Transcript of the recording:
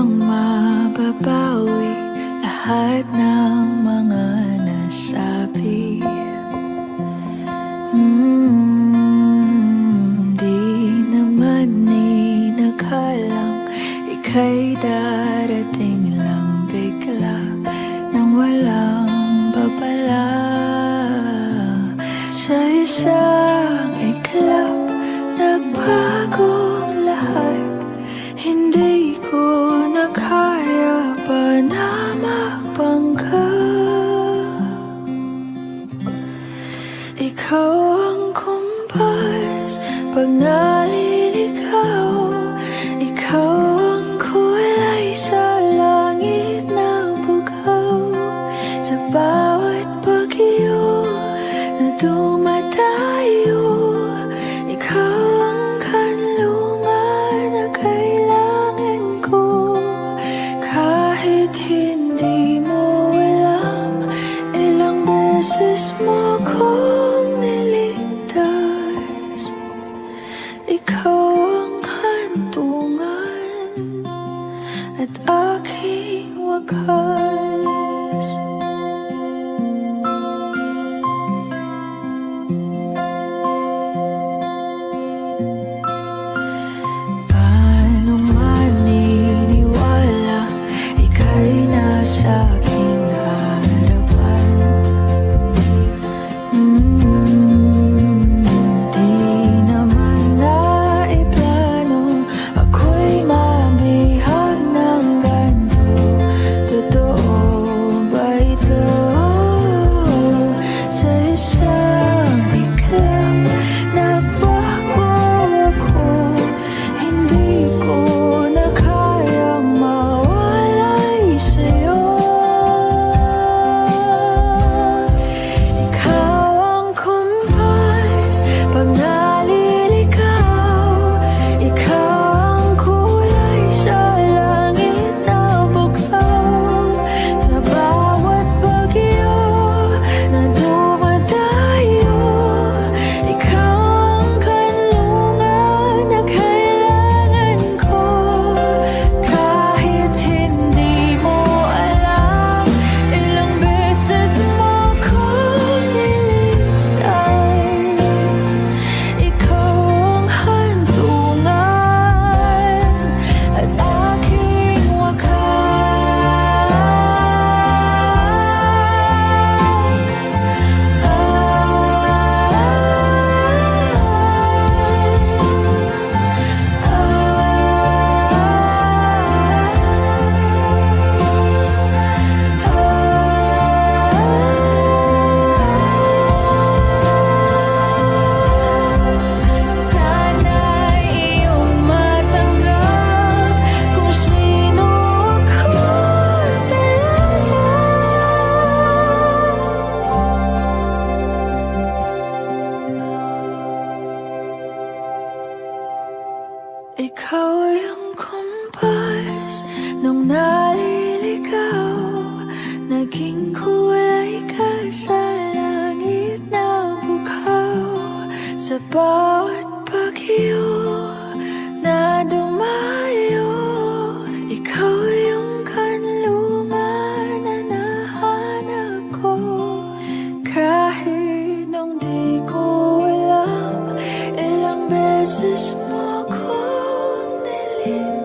upang mababawi lahat ng mga nasabi. Mm, di naman inakalang ika'y darating lang bigla nang walang babala sa isang iklap. Pag na Ikaw yung kumpas Nung naliligaw Naging kulay ka sa langit na bukaw. Sa bawat pag-iyong You.